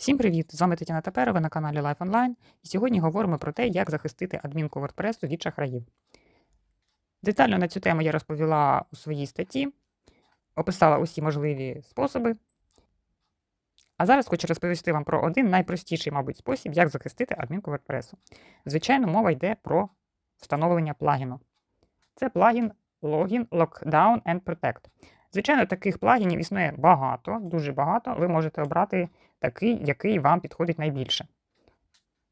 Всім привіт! З вами Тетяна Таперова на каналі Life Online. І сьогодні говоримо про те, як захистити адмінку WordPress від шахраїв. Детально на цю тему я розповіла у своїй статті, описала усі можливі способи. А зараз хочу розповісти вам про один найпростіший, мабуть, спосіб, як захистити адмінку WordPress. Звичайно, мова йде про встановлення плагіну. Це плагін Login, Lockdown and Protect. Звичайно, таких плагінів існує багато, дуже багато. Ви можете обрати такий, який вам підходить найбільше.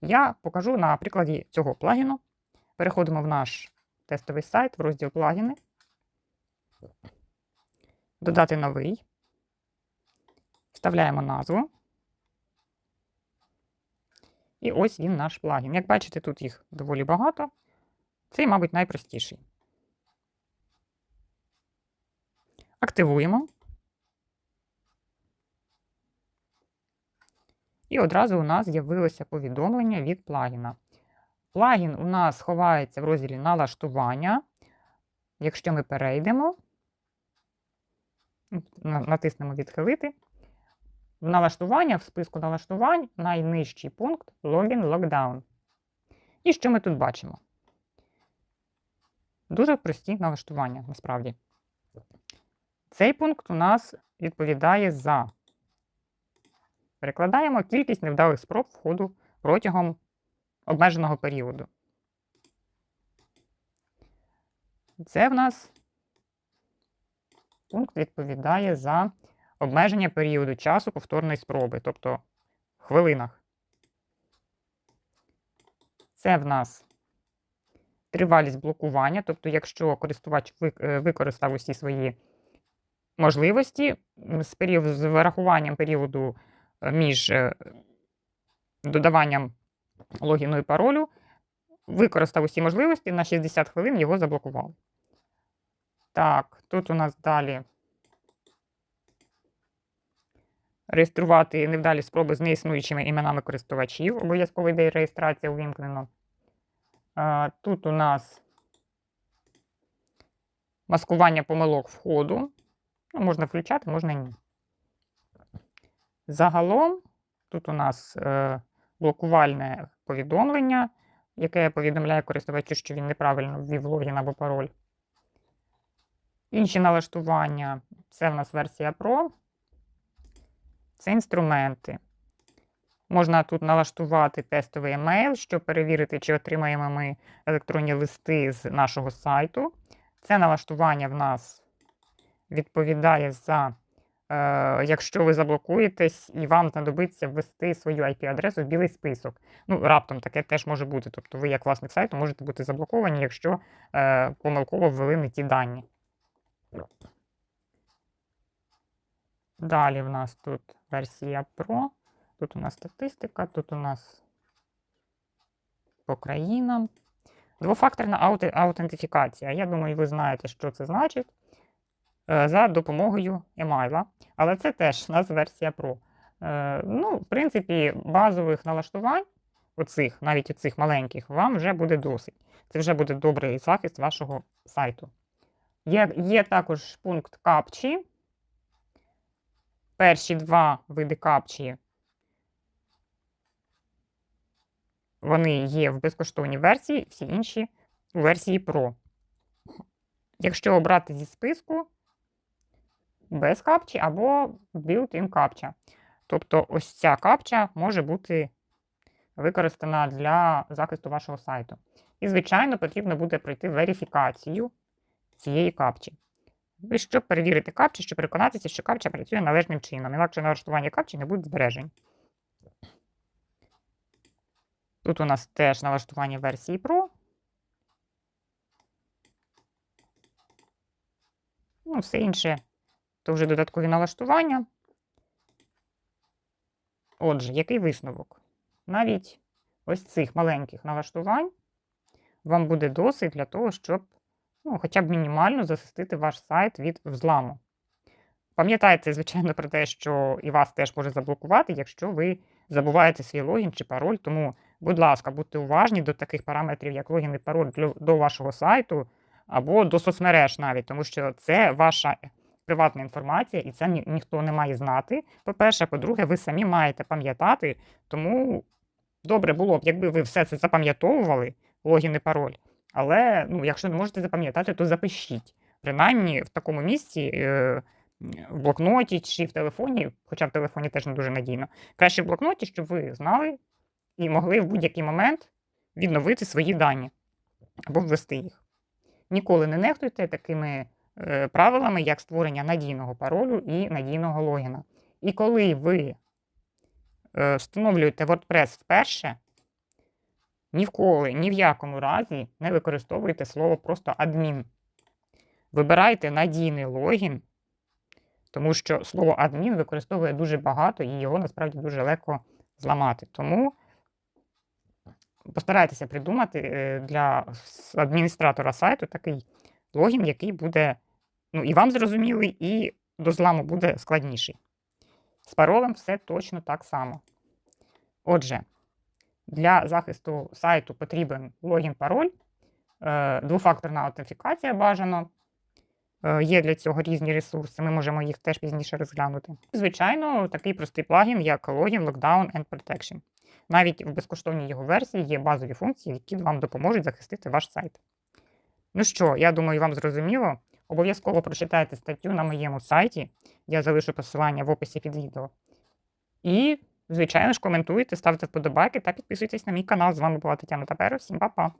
Я покажу на прикладі цього плагіну. Переходимо в наш тестовий сайт в розділ плагіни. Додати новий. Вставляємо назву. І ось він наш плагін. Як бачите, тут їх доволі багато. Цей, мабуть, найпростіший. Активуємо. І одразу у нас з'явилося повідомлення від плагіна. Плагін у нас ховається в розділі налаштування. Якщо ми перейдемо, натиснемо відхилити. В налаштування, в списку налаштувань, найнижчий пункт Login Lockdown. І що ми тут бачимо? Дуже прості налаштування, насправді. Цей пункт у нас відповідає за. Перекладаємо кількість невдалих спроб входу протягом обмеженого періоду. Це в нас пункт відповідає за обмеження періоду часу повторної спроби, тобто в хвилинах. Це в нас тривалість блокування, тобто, якщо користувач е, використав усі свої можливості з період, з вирахуванням періоду е, між е, додаванням логіну і паролю, використав усі можливості, на 60 хвилин його заблокували. Так, тут у нас далі реєструвати невдалі спроби з неіснуючими іменами користувачів. Обов'язково йде реєстрація увімкнено. Тут у нас маскування помилок входу. Можна включати, можна ні. Загалом, тут у нас е, блокувальне повідомлення, яке повідомляє користувачу, що він неправильно ввів логін або пароль. Інші налаштування це в нас версія Pro. Це інструменти. Можна тут налаштувати тестовий емейл, щоб перевірити, чи отримаємо ми електронні листи з нашого сайту. Це налаштування в нас відповідає за, е, якщо ви заблокуєтесь і вам знадобиться ввести свою IP-адресу в білий список. Ну, раптом таке теж може бути. Тобто ви, як власник сайту, можете бути заблоковані, якщо е, помилково ввели не ті дані. Далі в нас тут версія Pro. Тут у нас статистика, тут у нас по країнам. Двофакторна аутентифікація. Я думаю, ви знаєте, що це значить. Е, за допомогою емайла. Але це теж у нас версія Pro. Е, ну, В принципі, базових налаштувань, оцих, навіть оцих маленьких, вам вже буде досить. Це вже буде добрий захист вашого сайту. Є, Є також пункт капчі. Перші два види капчі. Вони є в безкоштовній версії, всі інші у версії Pro. Якщо обрати зі списку, без капчі або built-in капча. Тобто ось ця капча може бути використана для захисту вашого сайту. І, звичайно, потрібно буде пройти верифікацію цієї капчі. Ви щоб перевірити капчі, щоб переконатися, що капча працює належним чином. Інакше налаштування капчі не буде збережень. Тут у нас теж налаштування версії Pro. Ну, все інше то вже додаткові налаштування. Отже, який висновок? Навіть ось цих маленьких налаштувань вам буде досить для того, щоб ну, хоча б мінімально захистити ваш сайт від взламу. Пам'ятайте, звичайно, про те, що і вас теж може заблокувати, якщо ви забуваєте свій логін чи пароль. Тому, будь ласка, будьте уважні до таких параметрів, як логін і пароль до вашого сайту або до соцмереж навіть, тому що це ваша приватна інформація, і це ні, ніхто не має знати. По-перше, по-друге, ви самі маєте пам'ятати, тому добре було б, якби ви все це запам'ятовували, логін і пароль. Але ну, якщо не можете запам'ятати, то запишіть. Принаймні в такому місці, е, в блокноті чи в телефоні, хоча в телефоні теж не дуже надійно, краще в блокноті, щоб ви знали і могли в будь-який момент відновити свої дані або ввести їх. Ніколи не нехтуйте такими правилами, як створення надійного паролю і надійного логіна. І коли ви е, встановлюєте WordPress вперше, ні в коли, ні в якому разі не використовуйте слово просто адмін. Вибирайте надійний логін, тому що слово адмін використовує дуже багато і його насправді дуже легко зламати. Тому постарайтеся придумати е, для адміністратора сайту такий логін, який буде ну, і вам зрозумілий, і до зламу буде складніший. З паролем все точно так само. Отже, для захисту сайту потрібен логін-пароль, е, двофакторна аутентифікація бажано. Е, Є для цього різні ресурси, ми можемо їх теж пізніше розглянути. Звичайно, такий простий плагін, як Login, Lockdown and Protection. Навіть в безкоштовній його версії є базові функції, які вам допоможуть захистити ваш сайт. Ну що, я думаю, вам зрозуміло. Обов'язково прочитайте статтю на моєму сайті. Я залишу посилання в описі під відео. І, звичайно ж, коментуйте, ставте вподобайки та підписуйтесь на мій канал. З вами була Тетяна Таперо. Всім па-па!